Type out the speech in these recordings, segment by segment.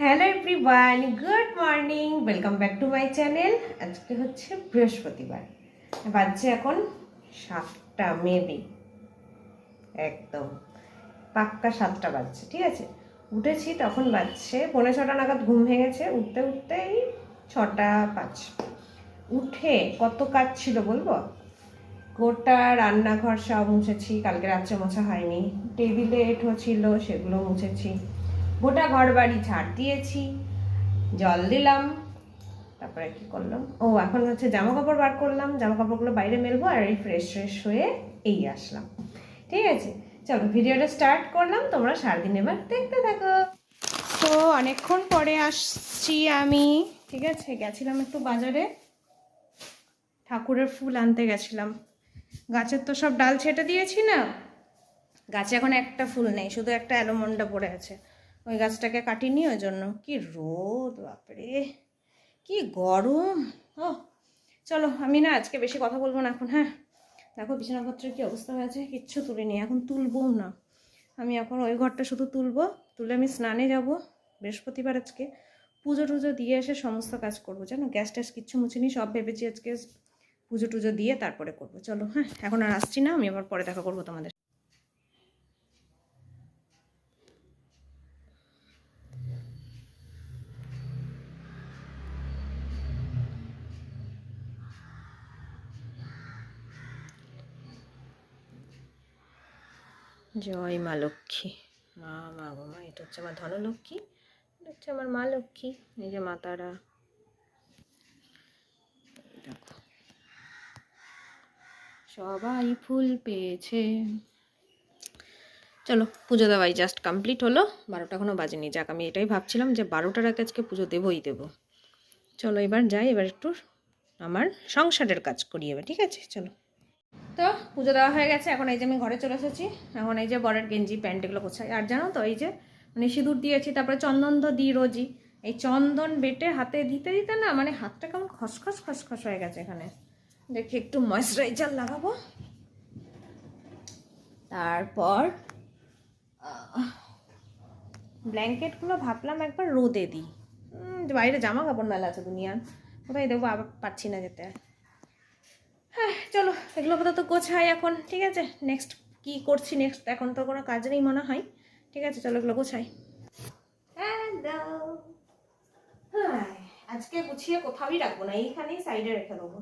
Hello everyone good morning welcome back to my channel আজকে হচ্ছে বৃহস্পতিবার। বাজছে এখন সাতটা মেবি একদম। পাক্কা সাতটা বাজছে, ঠিক আছে? উঠেছি, তখন বাজছে পৌনে ছটা নাগাদ ঘুম ভেঙেছে, উঠতে উঠতেই ছটা পাঁচ। উঠে কত কাজ ছিল বলব? গোটা রান্নাঘর সব মুছেছি, কালকে রাত্রে মোছা হয়নি। টেবিলে এঁঠো ছিল, সেগুলো মুছেছি। গোটা ঘর বাড়ি ঝাড় দিয়েছি, জল দিলাম, তারপরে কি করলাম? ও, এখন হচ্ছে জামা কাপড় বার করলাম জামা কাপড়গুলো বাইরে মেলবো আর এই ফ্রেশ ফ্রেশ হয়ে এই আসলাম। ঠিক আছে, চলো ভিডিওটা স্টার্ট করলাম, তোমরা সারাদিন এবার দেখতে থাকো। তো অনেকক্ষণ পরে আসছি আমি। ঠিক আছে, গেছিলাম একটু বাজারে। ঠাকুরের ফুল আনতে গেছিলাম। গাছের তো সব ডাল ছেটে দিয়েছি না। গাছে এখন একটা ফুল নেই, শুধু একটা অ্যালোমন্ডা পড়ে আছে। ওই গাছটাকে কাটিনি, ওই জন্য। কি রোদ, বাপরে। কি গরম। ও, চলো, আমি না আজকে বেশি কথা বলব না এখন হ্যাঁ? দেখো, বিছানাপত্রের কী অবস্থা হয়েছে, কিচ্ছু তুলিনি, এখন তুলবও না। আমি এখন ওই ঘরটা শুধু তুলবো, তুলে আমি স্নানে যাব, বৃহস্পতিবার আজকে। পুজো টুজো দিয়ে এসে সমস্ত কাজ করব, জানো? গ্যাস ট্যাস কিচ্ছু মুছিনি, সব ভেবেছি আজকে পুজো টুজো দিয়ে তারপরে করব। চলো হ্যাঁ? এখন আর আসছি না, আমি আবার পরে দেখা করব তোমাদের জয় মা লক্ষ্মী। মা মা গো, মা, এটা হচ্ছে আমার ধনলক্ষ্মী, এটা হচ্ছে আমার মা লক্ষ্মী, এই যে মাতারা সবাই ফুল পেয়েছে। চলো, পুজো দেওয়াই জাস্ট কমপ্লিট হলো। বারোটা এখনও বাজেনি। যাক, আমি এটাই ভাবছিলাম যে বারোটার আগে আজকে পুজো দেবই দেবো। চলো, এবার যাই, এবার একটু আমার সংসারের কাজ করি এবার, ঠিক আছে? চলো। তো পুজো দেওয়া হয়ে গেছে। এখন এই যে আমি ঘরে চলে এসেছি। এখন এই যে বরের গেঞ্জি, প্যান্ট এগুলো কোথায় আর জানো তো, এই যে মানে সিঁদুর দিয়েছি, তারপরে চন্দন তো দিই রোজই। এই চন্দন বেটে হাতে দিতে দিতে না মানে হাতটা কেমন খসখস খসখস হয়ে গেছে এখানে। দেখি একটু ময়শ্চারাইজার লাগাবো। তারপর ব্ল্যাঙ্কেটগুলো ভাবলাম একবার রোদে দিই। বাইরে জামা কাপড় মেলা আছে দুনিয়ার। কোথায় দেবো? আবার পাচ্ছি না যেতে। হ্যাঁ চলো, এগুলো তো গোছাই এখন, ঠিক আছে? নেক্সট কি করছি নেক্সট এখন তো কোনো কাজ নেই মনে হয়। ঠিক আছে, চলো এগুলো গোছাই। আজকে গুছিয়ে কোথাওই রাখব না, এইখানেই সাইডে রেখে দেবো।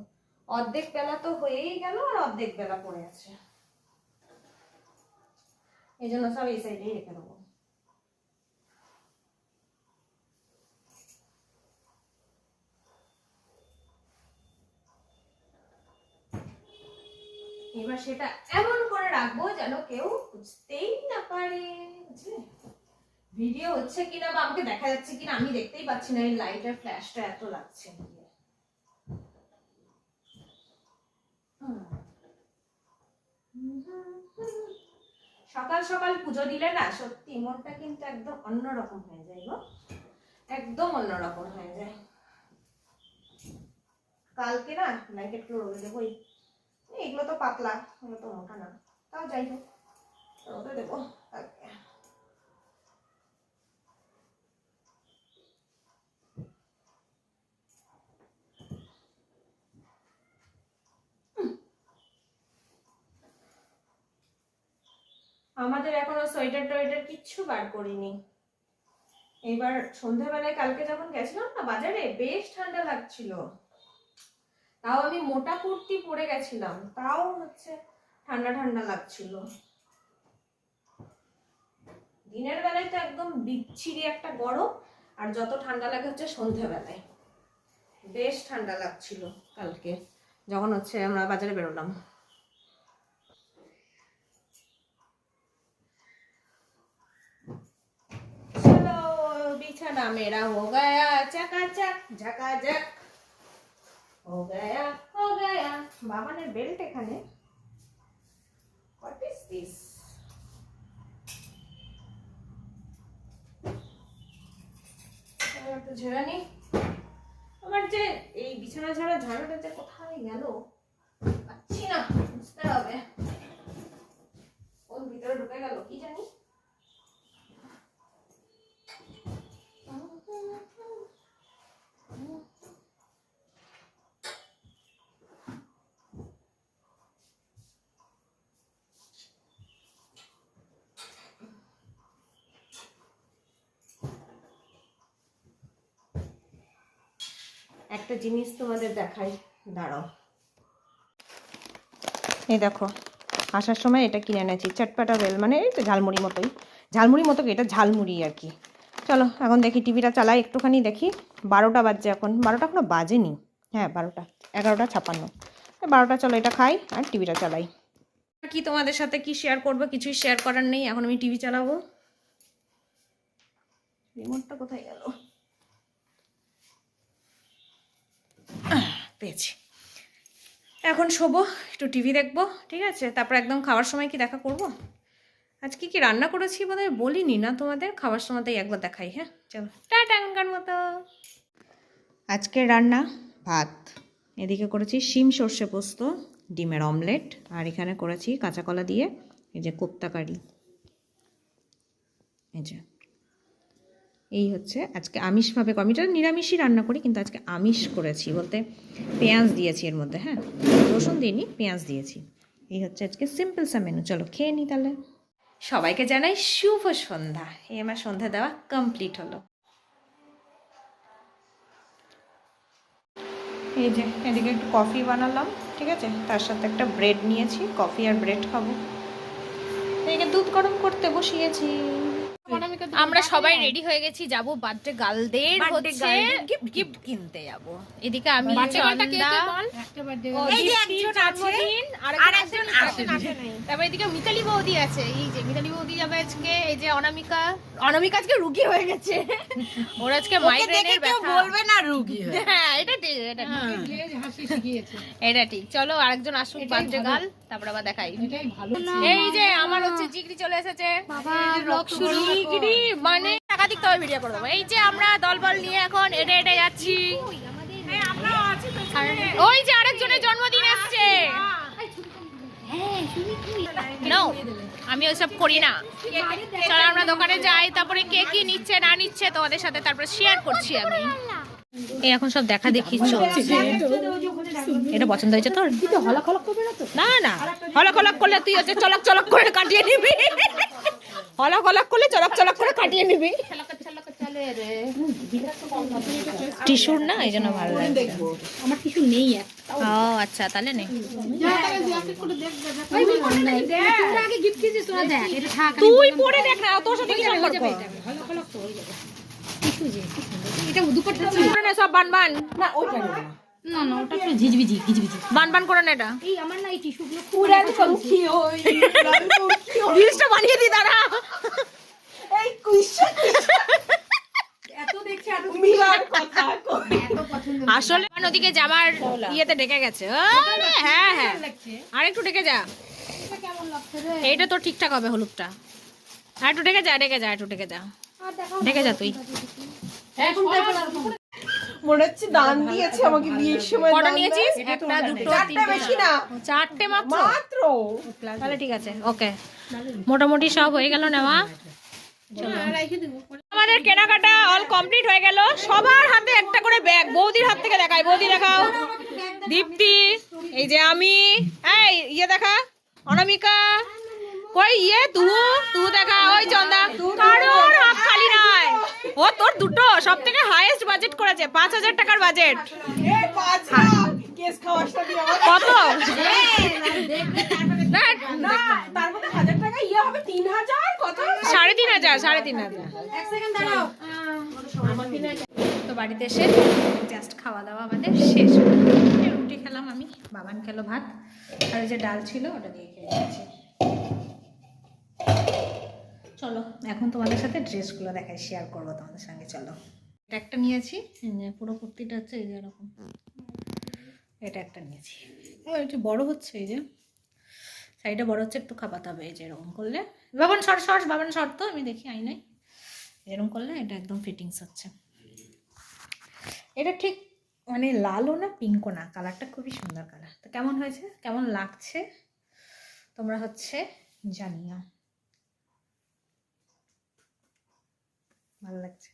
অর্ধেক বেলা তো হয়েই গেল আর অর্ধেক বেলা পড়ে আছে। এই জন্য সব এই সাইডেই রেখে দেবো। এবার সেটা এমন করে রাখব যেন কেউ বুঝতেই না পারে ভিডিও হচ্ছে কিনা বা আমাকে দেখা যাচ্ছে কিনা আমি দেখতেই পাচ্ছি না, এই লাইটের ফ্ল্যাশটা এত লাগছে সকাল সকাল পুজো দিলে না, সত্যি মনটা কিন্তু একদম অন্যরকম হয়ে যায় গো। একদম অন্যরকম হয়ে যায়। কালকে না ব্ল্যাঙ্কেটগুলো রোদে দেবো, এই এগুলো তো পাতলা, এগুলো তো মোটা না। তাও যাই হোক রোদে দেবো। আমাদের এখনও সোয়েটার টোয়েটার কিচ্ছু বার করিনি। এবার সন্ধ্যাবেলায় কালকে যখন গেছিলাম না বাজারে, বেশ ঠান্ডা লাগছিল। তাও আমি মোটা কুর্তি পরে গেছিলাম, তাও হচ্ছে ঠান্ডা ঠান্ডা লাগছিল। দিনের বেলায় তো একদম বিচ্ছিরি একটা গরম, আর যত ঠান্ডা লাগে হচ্ছে সন্ধ্যাবেলায়। বেশ ঠান্ডা লাগছিল কালকে, যখন হচ্ছে আমরা বাজারে বেরোলাম। বিছানা মেরা হো গা চাকা চাক, ঝাকা ঝাক। हो गया हो गया বাবানের বেল্ট এখানে হোয়াট ইজ দিস একটু ঝেড়ে নি আমার যে এই বিছানা ঝাড়া ঝাড়ুটা যে কোথায় গেল পাচ্ছি না বুঝতে হবে ওর ভিতরে ঢুকে গেল কি জানি একটা জিনিস তোমাদের দেখাই। দাঁড়াও। এই দেখো, আসার সময় এটা কিনে এনেছি, চটপাটা বেল মানে এই তো ঝালমুড়ি মতোই। ঝালমুড়ি মতো এটা ঝালমুড়ি আর কি। চলো, এখন দেখি টিভিটা চালাই, একটুখানি দেখি। বারোটা বাজছে এখন, বারোটা এখনও বাজেনি। হ্যাঁ বারোটা, এগারোটা ছাপান্ন। বারোটা চলো, এটা খাই আর টিভিটা চালাই। কি তোমাদের সাথে কি শেয়ার করব, কিছুই শেয়ার করার নেই, এখন আমি টিভি চালাবো। রিমোটটা কোথায় গেল? পেয়েছি। এখন শোবো, একটু টিভি দেখব, ঠিক আছে? তারপর একদম খাওয়ার সময় কি দেখা করব? আজকে কি রান্না করেছি বোধহয় বলিনি না তোমাদের? খাওয়ার সময়তেই একবার দেখাই হ্যাঁ? চলো। টাটা মতো। আজকের রান্না, ভাত। এদিকে করেছি শিম সর্ষে পোস্ত, ডিমের অমলেট, আর এখানে করেছি কাঁচা কলা দিয়ে এই যে কোপ্তা কারি এই যে। এই হচ্ছে আজকে আমিষভাবে আমি এটা নিরামিষই রান্না করি, কিন্তু আজকে আমিষ করেছি বলতে পেঁয়াজ দিয়েছি এর মধ্যে হ্যাঁ? রসুন দিইনি, পেঁয়াজ দিয়েছি। এই হচ্ছে আজকে সিম্পল সা মেনু চলো খেয়ে নিই তাহলে। সবাইকে জানাই শুভ সন্ধ্যা। এই আমার সন্ধ্যা দেওয়া কমপ্লিট হলো। এই যে, এদিকে একটু কফি বানালাম, ঠিক আছে? তার সাথে একটা ব্রেড নিয়েছি। কফি আর ব্রেড খাব। এদিকে দুধ গরম করতে বসিয়েছি। আমরা সবাই রেডি হয়ে গেছি যাব বার্থডে গার্লদের হচ্ছে গিফট গিফট কিনতে যাব। এদিকে আমি এই যে একজন আছে, আর একজন আসে তারপর এদিকে মিতালি বৌদি আছে। এই যে মিতালি বৌদি যাবে আজকে এই যে অনামিকা। অনামিকা আজকে রুগী হয়ে গেছে। ওর আজকে মাইগ্রেনের ব্যথা। বলবে না রুগী হ্যাঁ। এটা ঠিক এটা ঠিক। এটা ঠিক। চলো আরেকজন আসুক বার্থডে গার্ল তারপর আবার দেখাই। এই যে আমার হচ্ছে জিগরি চলে এসেছে। জিগরি মানে টাকা তবে ভিডিও করে দেবো। এই যে আমরা দলবল নিয়ে এখন এটে এটে যাচ্ছি। ওই যে আরেকজনের জন্মদিন আসছে আমি ওইসব করি না। চলো আমরা দোকানে যাই, তারপরে কে কি নিচ্ছে, না নিচ্ছে তোমাদের সাথে তারপরে শেয়ার করছি আমি। এই এখন সব দেখা দেখি চলছে। এটা পছন্দ হয়েছে তোর? না না। হলক হলক করলে তুই হচ্ছে চলক চলক করে কাটিয়ে নিবি। হলক হলক করলে চলক চলক করে কাটিয়ে নিবি। টিস্যুর না এই জন্য ভালো লাগছে আমার কিছু নেই ও আচ্ছা তাহলে নেই। তুই পরে দেখ না তোর সাথে কি সম্পর্ক। এটা করে সব বান বান। না ওইটা না না না ওটা একটু বান বান করে নে এটা। এই আমার না এই টিস্যুগুলো খুব পুরান ওই পুরান পঙ্খী ওই। জিনিসটা বানিয়ে দি দাঁড়া। এই কুইশা। এত দেখছি এত মিলার কথা কই। এত পছন্দ আসলে নদীকে যাবার ইয়েতে ডেকে গেছে। হ্যাঁ হ্যাঁ। আর একটু ডেকে যা। এটা কেমন লাগছে রে? এইটা তো ঠিকঠাক হবে হলুদটা। আর একটু ডেকে যা ডেকে যা একটু ডেকে যা। ডেকে যা তুই এখন তারপর আর কোনো- মনে হচ্ছে দান দিয়েছে আমাকে বিয়ের সময় কটা নিয়েছিস? একটা দুটো চারটা তিনটে। বেশি না। চারটে মাত্র? মাত্র? তাহলে ঠিক আছে ওকে। মোটামুটি সব হয়ে গেল নেওয়া। আমাদের কেনাকাটা অল কমপ্লিট হয়ে গেল। সবার হাতে একটা করে ব্যাগ বৌদির হাত থেকে দেখাই। বৌদি দেখাও। দীপ্তি এই যে আমি। এই ইয়ে দেখা। অনামিকা। কই ইয়ে তু তু দেখা। ওই চন্দা। কারোর হাত খালি নাই ও তোর দুটো সব থেকে হাইয়েস্ট বাজেট করেছে পাঁচ হাজার টাকার বাজেট এ বাজা কেস খাওয়াটা দিয়ে আমার। কত? না, না তার মধ্যে হাজার টাকা ইয়ে কত? সাড়ে তিন হাজার সাড়ে তিন হাজার। এক সেকেন্ড দাঁড়াও। তো বাড়িতে এসে জাস্ট খাওয়া দাওয়া আমাদের শেষ। রুটি খেলাম আমি বাবান খেলো ভাত আর ওই যে ডাল ছিল ওটা দিয়ে খেয়ে নিয়েছি। চলো, এখন তোমাদের সাথে ড্রেসগুলো দেখাই শেয়ার করব তোমাদের সঙ্গে, চলো। এটা একটা নিয়েছি পুরো কুর্তিটা হচ্ছে এই যে এরকম। এটা একটা নিয়েছি। একটু বড় হচ্ছে এই যে। সাইডে বড় হচ্ছে, একটু খাপাতে হবে, এই যে এরকম করলে। বাবান, সর সর, বাবান, সর তো, আমি দেখি, আই নাই। এরকম করলে এটা একদম ফিটিংস হচ্ছে। এটা ঠিক মানে লালও না পিঙ্কও না কালারটা খুবই সুন্দর কালার তো কেমন হয়েছে? কেমন লাগছে? তোমরা হচ্ছে জানিও। ভালো লাগছে।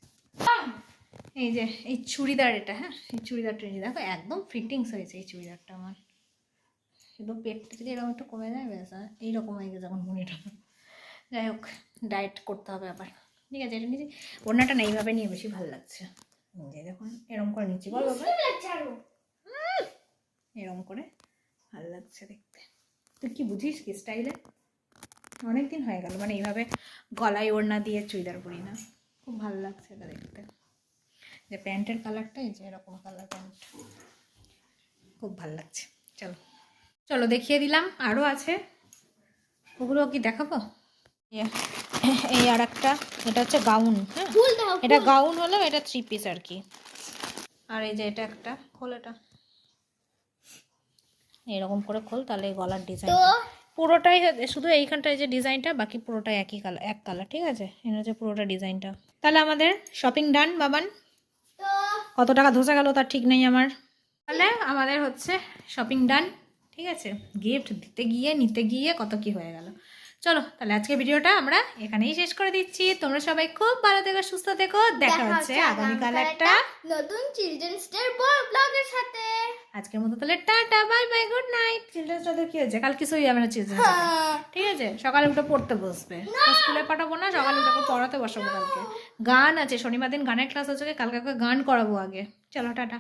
এই যে এই চুড়িদার এটা হ্যাঁ? এই চুড়িদারটা এই দেখো একদম ফিটিংস হয়েছে এই চুড়িদারটা আমার। শুধু পেটটা যদি এরকম একটু কমে যায় ব্যাস এইরকম হয়ে গেছে যখন মনিটা। যাই হোক ডায়েট করতে হবে আবার। ঠিক আছে এটা নিজে ওড়নাটা না এইভাবে নিয়ে বেশি ভালো লাগছে। যে দেখুন এরকম করে নিচ্ছি বল। বাবা এরকম করে ভালো লাগছে দেখতে। তুই কি বুঝিস কি স্টাইলে অনেক দিন হয়ে গেল মানে এইভাবে গলায় ওড়না দিয়ে চুড়িদার পরি না। খুব ভালো লাগছে এটা দেখতে। যে প্যান্টের কালারটা এই যে এরকম কালার প্যান্ট। খুব ভালো লাগছে। চলো। চলো দেখিয়ে দিলাম। আরও আছে। ওগুলো কি দেখাবো? এই আর একটা এটা হচ্ছে গাউন হ্যাঁ? এটা গাউন হলো এটা থ্রি পিস আর কি। আর এই যে এটা একটা খোল এটা। এরকম করে খোল তাহলে এই গলার ডিজাইন পুরোটাই শুধু এইখানটায় যে ডিজাইনটা বাকি পুরোটাই একই কালার এক কালার ঠিক আছে? এটা হচ্ছে পুরোটা ডিজাইনটা তাহলে আমাদের শপিং ডান বাবান? কত টাকা ধসে গেল তার ঠিক নেই আমার। তাহলে আমাদের হচ্ছে শপিং ডান ঠিক আছে? গিফট দিতে গিয়ে নিতে গিয়ে কত কি হয়ে গেল? চলো তাহলে আজকে ভিডিওটা আমরা এখানেই শেষ করে দিচ্ছি। তোমরা সবাই খুব ভালো থেকো সুস্থ থেকো। দেখা হচ্ছে আগামীকাল একটা নতুন চিলড্রেন্স ডে ব্লগের সাথে। আজকের মতো তাহলে tata bye bye good night children's day কি হয়েছে? কাল কিছুই যাবে না চিলড্রেন্স ঠিক আছে? সকালে উঠে পড়তে বসবে। স্কুলে পাঠাবো না সকালে উঠে পড়াতে বসাবো কালকে। গান আছে শনিবার দিন গানের ক্লাস আছে কালকে ওকে গান করাবো আগে। চলো টাটা।